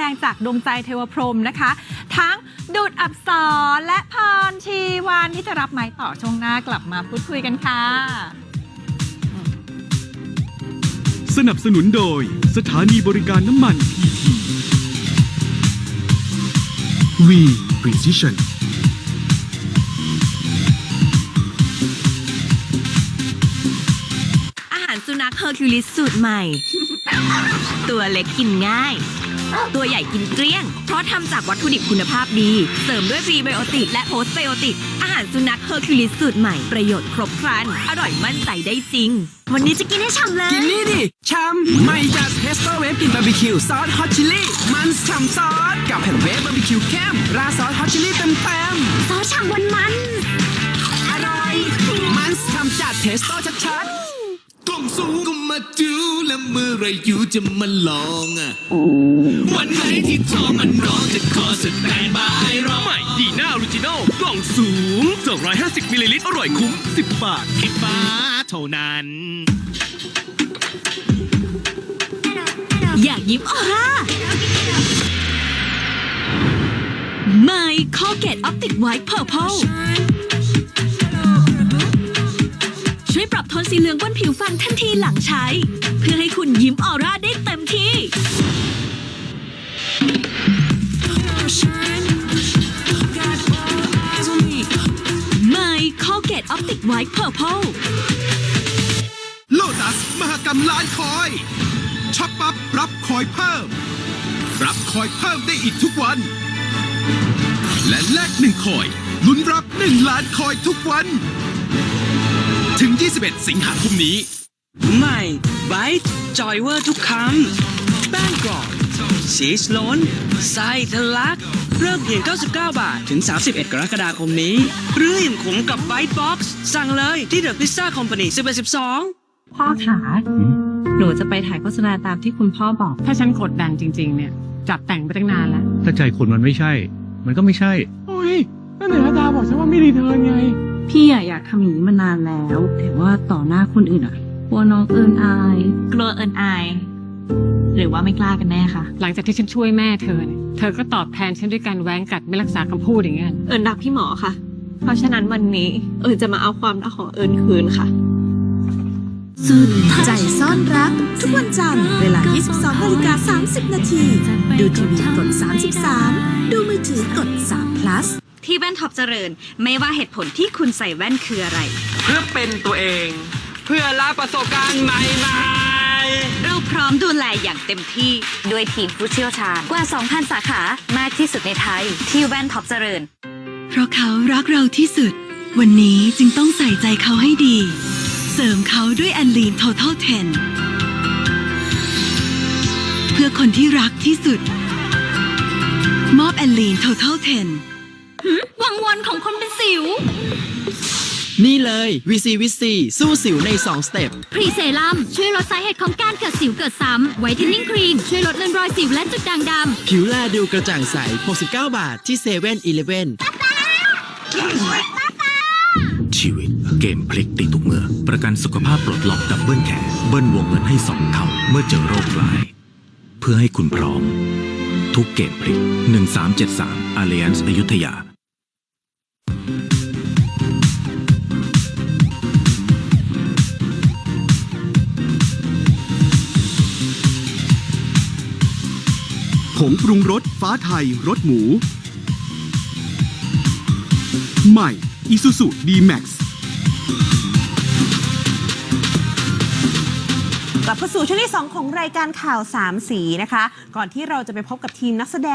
ดงจากดวงใจเทวพรหมนะคะ ทั้งดูดอับสรและพรชีวานที่จะรับไม้ต่อช่วงหน้ากลับมาพูดคุยกันค่ะ สนับสนุนโดยสถานีบริการน้ำมันพีที V Precision อาหารสุนัขเฮอร์คิวลิสสูตรใหม่ ตัวเล็กกินง่าย ตัวใหญ่กินเกลี้ยง เพราะทำจากวัตถุดิบคุณภาพดี เสริมด้วยพรีไบโอติกและโพสไบโอติก อาหารสุนัขเฮอร์คิวลิสสูตรใหม่ประโยชน์ครบครัน อร่อยมั่นใจได้จริง วันนี้จะกินให้ฉ่ำเลย กินนี่ดิชำไม่จัดเทสโตเวฟกลินบาร์บีคิวซอสฮอตชิลลี่ มันฉ่ำซอส กับแผ่นเวฟบาร์บีคิวเข้มราดซอสฮอตชิลลี่เต็มเต็มซอสฉ่ำวันมันๆอร่อยมันฉ่ำจัดเทสโตชัดกล้องสูงก็มาดูแล้ว เมื่อไรอยู่จะมาลองอะ วันไหนที่ท้องมันร้องจะขอสแตนบายรอใหม่ดีน่าออริจินอลกล่องสูง 250 มิลลิลิตรอร่อยคุ้ม 10 บาทคิดฟ้าเท่านั้น อยากยิ้มออร่าใหม่คอเกตออปติกไวท์เพอร์เพล สีเหลืองบนผิวฟันทันทีหลังใช้ เพื่อให้คุณยิ้มออร่าได้เต็มที่ใหม่คอเกตออปติกไวท์เพอร์เพลโลตัสมหกรรมล้านคอยช็อปปั๊บรับคอยเพิ่ม รับคอยเพิ่มได้อีกทุกวัน และแลกหนึ่งคอยลุ้นรับหนึ่งล้านคอยทุกวัน ถึง21สิงหาคมนี้ๆใหม่ไบท์จอยเวอร์ทุกคำแป้งกรอบชีสล้นไส้ทะลัก เริ่มเพียง 99 บาท ถึง 31 กรกฎาคมนี้ หรืออิ่มขมกับไบท์บ็อกซ์สั่งเลยที่เดอะพิซซ่าคอมพานี1112 พ่อขาหนูจะไปถ่ายโฆษณาตามที่คุณพ่อบอก ถ้าฉันกดดันจริง ๆ เนี่ย จับแต่งไปตั้งนานแล้ว ถ้าใจคนมันไม่ใช่ มันก็ไม่ใช่ โอ้ยนั่นไหนระดาบอกฉันว่าไม่รีเทิร์นไง พี่อะอยากทำอย่างนี้มานานแล้ว แต่ว่าต่อหน้าคนอื่นอะกลัวน้องเอิญอาย กลัวเอินอาย หรือว่าไม่กล้ากันแน่คะหลังจากที่ฉันช่วยแม่เธอเนี่ยเธอก็ตอบแทนฉันด้วยการแหว้งกัดไม่รักษาคำพูดอย่างเงี้ย เอิญรักพี่หมอค่ะ เพราะฉะนั้นวันนี้เอิญจะมาเอาความรักของเอิญคืนค่ะ ใจซ่อนรัก ทุกวันจันทร์เวลา 22นาฬิกา30 นาที ดูทีวีกด 33 ดูมือถือกด3 plus ที่แว่นท็อปเจริญ ไม่ว่าเหตุผลที่คุณใส่แว่นคืออะไร เพื่อเป็นตัวเอง เพื่อรับประสบการณ์ใหม่ๆ เราพร้อมดูแลอย่างเต็มที่ด้วยทีมผู้เชี่ยวชาญกว่า 2,000 สาขามากที่สุดในไทย ที่แว่นท็อปเจริญ เพราะเขารักเราที่สุด วันนี้จึงต้องใส่ใจเขาให้ดี เสริมเขาด้วยแอนลีน Total 10 เพื่อคนที่รักที่สุด มอบแอนลีน Total 10วังวนของคนเป็นสิว นี่เลย VC วิซีสู้สิวใน 2 สเต็ป พรีเซรั่มช่วยลดสาเหตุของการเกิดสิวเกิดซ้ำไวท์เทนนิ่งครีม ช่วยลดเลือนรอยสิวและจุดด่างดำผิวแลดูกระจ่างใส 69 บาทที่เซเว่นอีเลฟเว่น ชีวิต เกมพลิกได้ทุกเมื่อ ประกันสุขภาพปลดล็อกดับเบิลแคร์เบิ้ลวงเงินให้สองเท่า เมื่อเจอโรคร้าย เพื่อให้คุณพร้อม ทุกเกมพลิก 1373 Alliance อยุธยาผงปรุงรสฟ้าไทยรสหมู ใหม่ Isuzu D-Max กลับเข้าสู่ช่วงที่ 2 ของรายการข่าวสามสีนะคะ ก่อนที่เราจะไปพบกับทีมนักแสดง